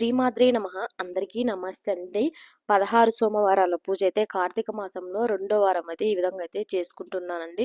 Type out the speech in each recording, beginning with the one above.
శ్రీమాద్రి నమ. అందరికీ నమస్తే అండి. పదహారు సోమవారాల పూజ అయితే కార్తీక మాసంలో రెండో వారం అయితే ఈ విధంగా అయితే చేసుకుంటున్నానండి.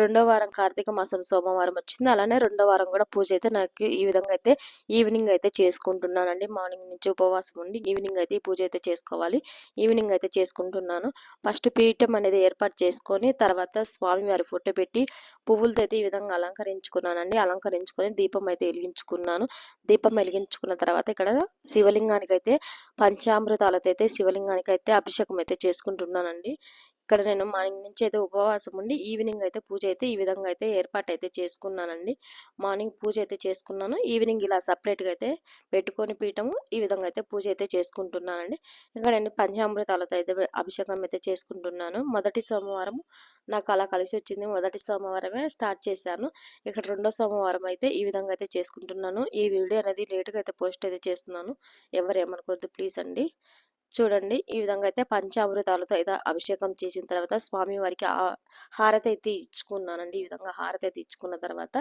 రెండో వారం కార్తీక మాసం సోమవారం వచ్చింది. అలానే రెండో వారం కూడా పూజ అయితే నాకు ఈ విధంగా అయితే ఈవినింగ్ అయితే చేసుకుంటున్నానండి. మార్నింగ్ నుంచి ఉపవాసం ఉండి ఈవినింగ్ అయితే పూజ అయితే చేసుకోవాలి. ఈవినింగ్ అయితే చేసుకుంటున్నాను. ఫస్ట్ పీఠం అనేది ఏర్పాటు చేసుకొని తర్వాత స్వామివారి ఫోటో పెట్టి పువ్వులతో అయితే ఈ విధంగా అలంకరించుకున్నానండి. అలంకరించుకొని దీపం అయితే వెలిగించుకున్నాను. దీపం వెలిగించుకున్న తర్వాత ఇక్కడ శివలింగానికైతే పంచామృతాలతో అయితే శివలింగానికి అయితే అభిషేకం అయితే చేసుకుంటున్నానండి. ఇక్కడ నేను మార్నింగ్ నుంచి అయితే ఉపవాసం ఉండి ఈవినింగ్ అయితే పూజ అయితే ఈ విధంగా అయితే ఏర్పాటు అయితే చేసుకున్నానండి. మార్నింగ్ పూజ అయితే చేసుకున్నాను. ఈవినింగ్ ఇలా సపరేట్గా అయితే పెట్టుకొని పీఠము ఈ విధంగా అయితే పూజ అయితే చేసుకుంటున్నానండి. ఇక్కడ నేను పంచామృతాలతో అయితే అభిషేకం అయితే చేసుకుంటున్నాను. మొదటి సోమవారం నాకు అలా కలిసి వచ్చింది. మొదటి సోమవారమే స్టార్ట్ చేశాను. ఇక్కడ రెండో సోమవారం అయితే ఈ విధంగా అయితే చేసుకుంటున్నాను. ఈ వీడియో అనేది లేట్గా అయితే పోస్ట్ అయితే చేస్తున్నాను. ఎవరు ఏమనుకోవద్దు ప్లీజ్ అండి. చూడండి. ఈ విధంగా అయితే పంచామృతాలతో అయితే అభిషేకం చేసిన తర్వాత స్వామివారికి హారతి అయితే ఇచ్చుకున్నానండి. ఈ విధంగా హారతి అయితే ఇచ్చుకున్న తర్వాత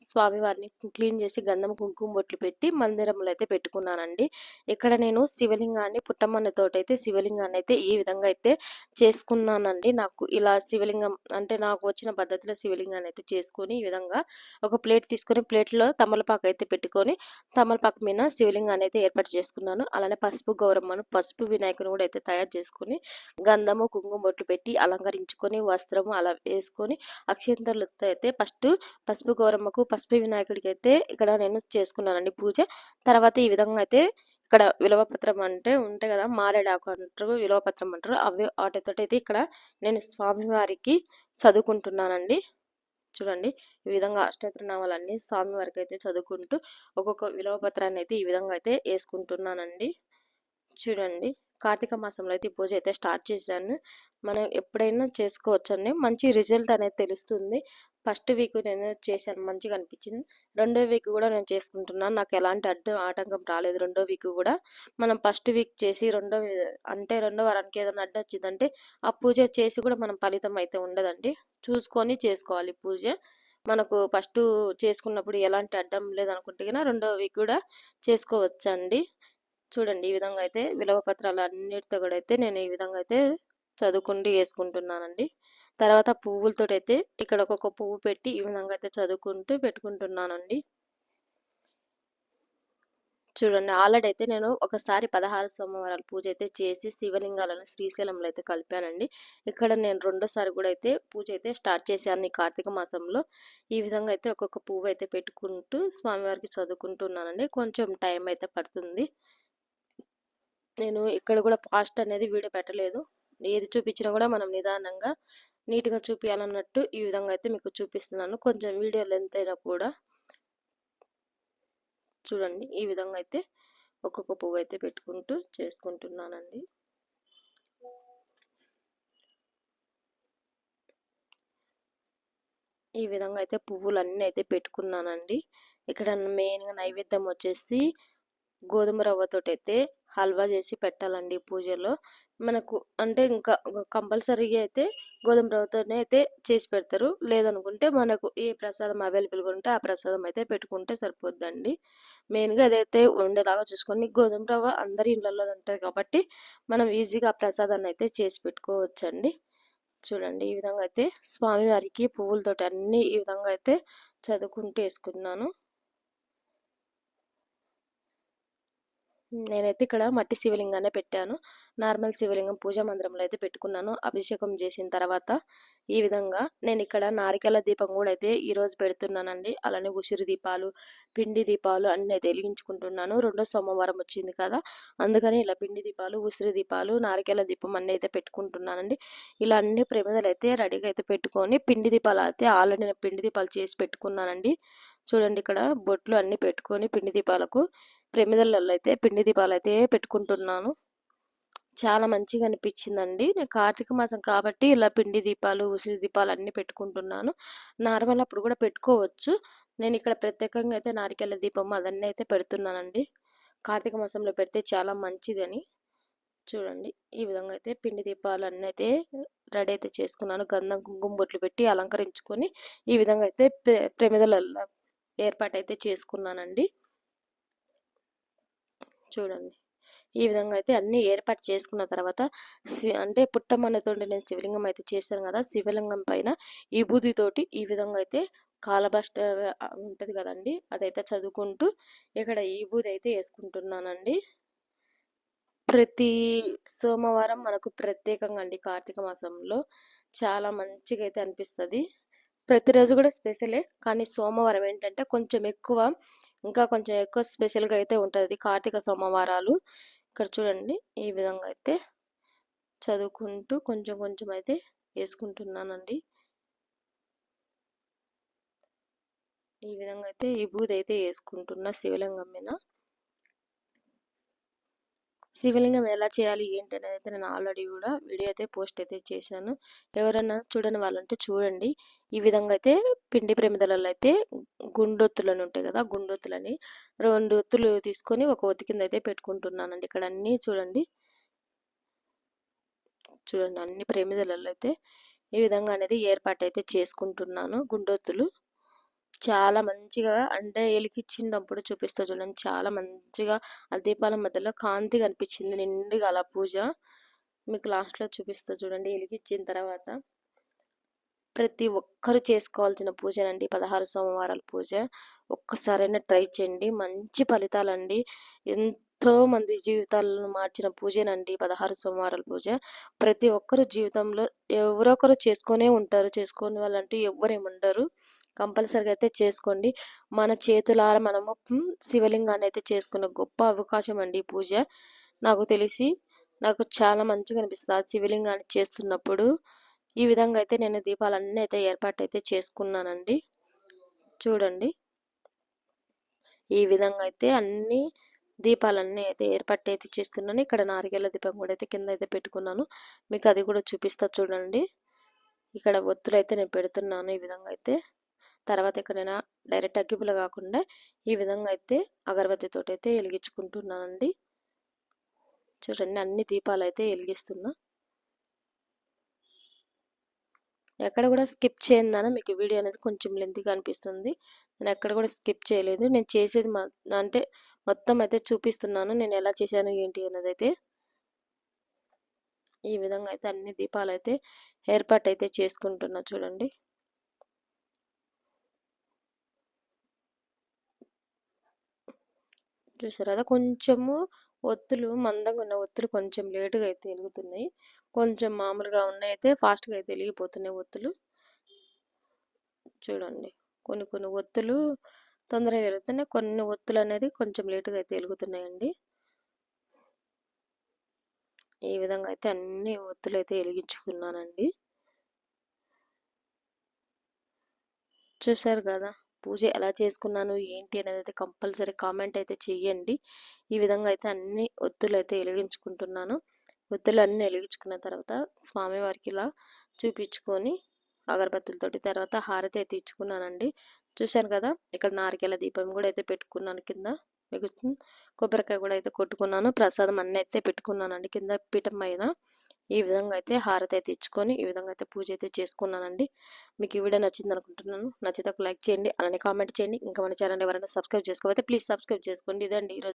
స్వామివారిని క్లీన్ చేసి గంధం కుంకుమ బొట్లు పెట్టి మందిరంలో అయితే పెట్టుకున్నానండి. ఇక్కడ నేను శివలింగాన్ని పుట్టమన్నతో అయితే శివలింగాన్ని అయితే ఈ విధంగా అయితే చేసుకున్నానండి. నాకు ఇలా శివలింగం అంటే నాకు వచ్చిన పద్ధతిలో శివలింగాన్ని అయితే చేసుకొని ఈ విధంగా ఒక ప్లేట్ తీసుకొని ప్లేట్లో తమలపాకు అయితే పెట్టుకొని తమలపాకు మీద శివలింగాన్ని అయితే ఏర్పాటు చేసుకున్నాను. అలానే పసుపు గౌరమ్మను పసుపు వినాయకుని కూడా అయితే తయారు చేసుకొని గంధము కుంకుమ బొట్లు పెట్టి అలంకరించుకొని వస్త్రము అలా వేసుకొని అక్షంతలతో అయితే ఫస్ట్ పసుపు గౌరమ్మకు పసుపు వినాయకుడికి అయితే ఇక్కడ నేను చేసుకున్నానండి పూజ. తర్వాత ఈ విధంగా అయితే ఇక్కడ విలువపత్రం అంటే ఉంటాయి కదా మారేడాకు అంటారు విలువపత్రం అంటారు. అవి వాటితోటి అయితే ఇక్కడ నేను స్వామివారికి చదువుకుంటున్నానండి. చూడండి ఈ విధంగా అష్టత్రినామాలన్నీ స్వామివారికి అయితే చదువుకుంటూ ఒక్కొక్క విలువపత్రాన్ని అయితే ఈ విధంగా అయితే వేసుకుంటున్నానండి. చూడండి కార్తీక మాసంలో అయితే పూజ అయితే స్టార్ట్ చేశాను. మనం ఎప్పుడైనా చేసుకోవచ్చండి. మంచి రిజల్ట్ అనేది తెలుస్తుంది. ఫస్ట్ వీక్ నేను చేశాను మంచిగా అనిపించింది. రెండో వీక్ కూడా నేను చేసుకుంటున్నాను. నాకు ఎలాంటి అడ్డు ఆటంకం రాలేదు రెండో వీక్ కూడా. మనం ఫస్ట్ వీక్ చేసి రెండో అంటే రెండో వారానికి ఏదైనా అడ్డు వచ్చిందంటే ఆ పూజ చేసి కూడా మనం ఫలితం అయితే ఉండదండి. చూసుకొని చేసుకోవాలి పూజ. మనకు ఫస్ట్ చేసుకున్నప్పుడు ఎలాంటి అడ్డం లేదనుకుంటే కన్నా రెండో వీక్ కూడా చేసుకోవచ్చండి. చూడండి ఈ విధంగా అయితే విలువ పత్రాలు అన్నిటితో కూడా అయితే నేను ఈ విధంగా అయితే చదువుకుంటూ వేసుకుంటున్నానండి తర్వాత పువ్వులతో అయితే ఇక్కడ ఒక్కొక్క పువ్వు పెట్టి ఈ విధంగా అయితే చదువుకుంటూ పెట్టుకుంటున్నానండి. చూడండి ఆల్రెడీ అయితే నేను ఒకసారి పదహారు సోమవారాల పూజ అయితే చేసి శివలింగాలను శ్రీశైలంలో అయితే కలిపానండి. ఇక్కడ నేను రెండోసారి కూడా అయితే పూజ అయితే స్టార్ట్ చేశాను ఈ కార్తీక మాసంలో. ఈ విధంగా అయితే ఒక్కొక్క పువ్వు అయితే పెట్టుకుంటూ స్వామివారికి చదువుకుంటున్నానండి. కొంచెం టైం అయితే పడుతుంది. నేను ఇక్కడ కూడా ఫాస్ట్ అనేది వీడియో పెట్టలేదు. ఏది చూపించినా కూడా మనం నిదానంగా నీట్గా చూపించాలన్నట్టు ఈ విధంగా అయితే మీకు చూపిస్తున్నాను. కొంచెం వీడియో లెంత్ అయినా కూడా చూడండి. ఈ విధంగా అయితే ఒక్కొక్క పువ్వు అయితే పెట్టుకుంటూ చేసుకుంటున్నానండి. ఈ విధంగా అయితే పువ్వులు అన్నీ అయితే పెట్టుకున్నానండి. ఇక్కడ మెయిన్గా నైవేద్యం వచ్చేసి గోధుమ రవ్వతోటి అయితే హల్వా చేసి పెట్టాలండి పూజలో. మనకు అంటే ఇంకా కంపల్సరీగా అయితే గోధుమ రవ్వతోనే అయితే చేసి పెడతారు. లేదనుకుంటే మనకు ఏ ప్రసాదం అవైలబుల్గా ఉంటే ఆ ప్రసాదం అయితే పెట్టుకుంటే సరిపోద్దండి. మెయిన్గా అదైతే ఉండేలాగా చూసుకొని గోధుమ రవ్వ అందరి ఇళ్ళల్లో ఉంటుంది కాబట్టి మనం ఈజీగా ఆ ప్రసాదాన్ని అయితే చేసి పెట్టుకోవచ్చండి. చూడండి ఈ విధంగా అయితే స్వామివారికి పువ్వులతోటి అన్ని ఈ విధంగా అయితే చదువుకుంటూ వేసుకున్నాను. నేనైతే ఇక్కడ మట్టి శివలింగానే పెట్టాను. నార్మల్ శివలింగం పూజా మందిరంలో అయితే పెట్టుకున్నాను. అభిషేకం చేసిన తర్వాత ఈ విధంగా నేను ఇక్కడ నారికెల దీపం కూడా అయితే ఈరోజు పెడుతున్నానండి. అలానే ఉసిరి దీపాలు పిండి దీపాలు అన్నీ అయితే వెలిగించుకుంటున్నాను. రెండో సోమవారం వచ్చింది కదా అందుకని ఇలా పిండి దీపాలు ఉసిరి దీపాలు నారికెల దీపం అన్ని అయితే పెట్టుకుంటున్నానండి. ఇలా అన్ని ప్రమిదలు అయితే రెడీగా అయితే పెట్టుకొని పిండి దీపాలు అయితే ఆల్రెడీ పిండి దీపాలు చేసి పెట్టుకున్నానండి. చూడండి ఇక్కడ బొట్లు అన్ని పెట్టుకొని పిండి దీపాలకు ప్రమిదలలో అయితే పిండి దీపాలు అయితే పెట్టుకుంటున్నాను. చాలా మంచిగా అనిపించిందండి. నేను కార్తీక మాసం కాబట్టి ఇలా పిండి దీపాలు ఉసిరి దీపాలు అన్నీ పెట్టుకుంటున్నాను. నార్మల్ అప్పుడు కూడా పెట్టుకోవచ్చు. నేను ఇక్కడ ప్రత్యేకంగా అయితే నారికెళ్ళ దీపం అదన్నీ అయితే పెడుతున్నానండి. కార్తీక మాసంలో పెడితే చాలా మంచిదని చూడండి. ఈ విధంగా అయితే పిండి దీపాలు అన్నీ అయితే రెడీ అయితే చేసుకున్నాను. గంధం కుంకుమ బొట్లు పెట్టి అలంకరించుకొని ఈ విధంగా అయితే ప్రమిదల ఏర్పాటు అయితే చేసుకున్నానండి. చూడండి. ఈ విధంగా అయితే అన్నీ ఏర్పాటు చేసుకున్న తర్వాత అంటే పుట్టమ్మన్నతో నేను శివలింగం అయితే చేశాను కదా శివలింగం పైన ఈ బూదితోటి ఈ విధంగా అయితే కాలబస్ట ఉంటుంది కదండి అదైతే చదువుకుంటూ ఇక్కడ ఈ బూది అయితే వేసుకుంటున్నానండి. ప్రతి సోమవారం మనకు ప్రత్యేకంగా అండి కార్తీక మాసంలో చాలా మంచిగా అయితే అనిపిస్తుంది. ప్రతిరోజు కూడా స్పెషలే. కానీ సోమవారం ఏంటంటే కొంచెం ఎక్కువ ఇంకా కొంచెం ఎక్కువ స్పెషల్గా అయితే ఉంటుంది. కార్తీక సోమవారాలు. ఇక్కడ చూడండి ఈ విధంగా అయితే చదువుకుంటూ కొంచెం కొంచెం అయితే వేసుకుంటున్నానండి. ఈ విధంగా అయితే ఈ బూద్ అయితే వేసుకుంటున్నా శివలింగం మీద. శివలింగం ఎలా చేయాలి? ఏంటి అనేది అయితే నేను ఆల్రెడీ కూడా వీడియో అయితే పోస్ట్ అయితే చేశాను. ఎవరైనా చూడని వాళ్ళంటే చూడండి. ఈ విధంగా అయితే పిండి ప్రమిదలలో అయితే గుండొత్తులని ఉంటాయి కదా గుండొత్తులని రెండు ఒత్తులు తీసుకొని ఒక ఒత్తి కింద అయితే పెట్టుకుంటున్నానండి. ఇక్కడ అన్నీ చూడండి. చూడండి అన్ని ప్రమిదలలో అయితే ఈ విధంగా అనేది ఏర్పాటు అయితే చేసుకుంటున్నాను. గుండొత్తులు చాలా మంచిగా అంటే వెలికిచ్చినప్పుడు చూపిస్తా చూడండి. చాలా మంచిగా ఆ దీపాల మధ్యలో కాంతి కనిపించింది నిండుగా అలా పూజ. మీకు లాస్ట్లో చూపిస్తా చూడండి. వెలికిచ్చిన తర్వాత ప్రతి ఒక్కరు చేసుకోవాల్సిన పూజనండి. పదహారు సోమవారాల పూజ. ఒక్కసారైనా ట్రై చేయండి. మంచి ఫలితాలండి. ఎంతో మంది జీవితాలను మార్చిన పూజనండి పదహారు సోమవారాల పూజ. ప్రతి ఒక్కరు జీవితంలో ఎవరొకరు చేసుకునే ఉంటారు. చేసుకునే వాళ్ళంటూ ఎవరేముండరు కంపల్సరిగా అయితే చేసుకోండి. మన చేతులార మనము శివలింగాన్ని అయితే చేసుకున్న గొప్ప అవకాశం అండి పూజ. నాకు తెలిసి నాకు చాలా మంచిగా అనిపిస్తుంది ఆ శివలింగాన్ని చేస్తున్నప్పుడు. ఈ విధంగా అయితే నేను దీపాలన్నీ అయితే ఏర్పాటు అయితే చేసుకున్నానండి. చూడండి. ఈ విధంగా అయితే అన్ని దీపాలన్నీ అయితే ఏర్పాటు అయితే చేసుకున్నాను ఇక్కడ నారికేళ్ళ దీపం కూడా అయితే కింద అయితే పెట్టుకున్నాను. మీకు అది కూడా చూపిస్తా చూడండి. ఇక్కడ ఒత్తులు అయితే నేను పెడుతున్నాను ఈ విధంగా అయితే. తర్వాత ఎక్కడైనా డైరెక్ట్ అగ్గిపుల కాకుండా ఈ విధంగా అయితే అగరబత్తితో అయితే వెలిగించుకుంటున్నానండి. చూడండి అన్ని దీపాలు అయితే వెలిగిస్తున్నా. ఎక్కడ కూడా స్కిప్ చేయందాన మీకు వీడియో అనేది కొంచెం లెంత్గా అనిపిస్తుంది. నేను ఎక్కడ కూడా స్కిప్ చేయలేదు. నేను చేసేది అంటే మొత్తం అయితే చూపిస్తున్నాను. నేను ఎలా చేశాను ఏంటి అనేది అయితే ఈ విధంగా అయితే అన్ని దీపాలు అయితే ఏర్పాటు అయితే చేసుకుంటున్నా చూడండి. చూసారు? కదా కొంచెము ఒత్తులు మందంగా ఉన్న ఒత్తులు కొంచెం లేటుగా అయితే వెలుగుతున్నాయి. కొంచెం మామూలుగా ఉన్నాయి అయితే ఫాస్ట్గా అయితే వెలిగిపోతున్నాయి ఒత్తులు. చూడండి. కొన్ని కొన్ని ఒత్తులు తొందరగా వెలుగుతున్నాయి. కొన్ని ఒత్తులు అనేది కొంచెం లేటుగా అయితే వెలుగుతున్నాయండి. ఈ విధంగా అయితే అన్ని ఒత్తులు అయితే వెలిగించుకున్నానండి. చూసారు కదా? పూజ ఎలా చేసుకున్నాను ఏంటి అనేది అయితే కంపల్సరీ కామెంట్ అయితే చెయ్యండి ఈ విధంగా అయితే అన్ని ఒత్తులు అయితే వెలిగించుకుంటున్నాను. ఒత్తులు అన్నీ వెలిగించుకున్న తర్వాత స్వామివారికి ఇలా చూపించుకొని అగరబత్తులతోటి తర్వాత హారతి అయితే ఇచ్చుకున్నానండి. చూశాను కదా ఇక్కడ నారికేల దీపం కూడా అయితే పెట్టుకున్నాను కింద. కొబ్బరికాయ కూడా అయితే కొట్టుకున్నాను. ప్రసాదం అన్నీ అయితే పెట్టుకున్నానండి కింద పీఠం పైన. ఈ విధంగా అయితే హారతి అయితే ఇచ్చుకొని ఈ విధంగా అయితే పూజ అయితే చేసుకున్నానండి. మీకు ఈ వీడియో నచ్చింది అనుకుంటున్నాను నచ్చితే ఒక లైక్ చేయండి. అలానే కామెంట్ చేయండి. ఇంకా మన ఛానల్ ఎవరైనా సబ్స్క్రైబ్ చేసుకోకపోతే ప్లీజ్ సబ్స్క్రైబ్ చేసుకోండి. ఇదండి ఈరోజు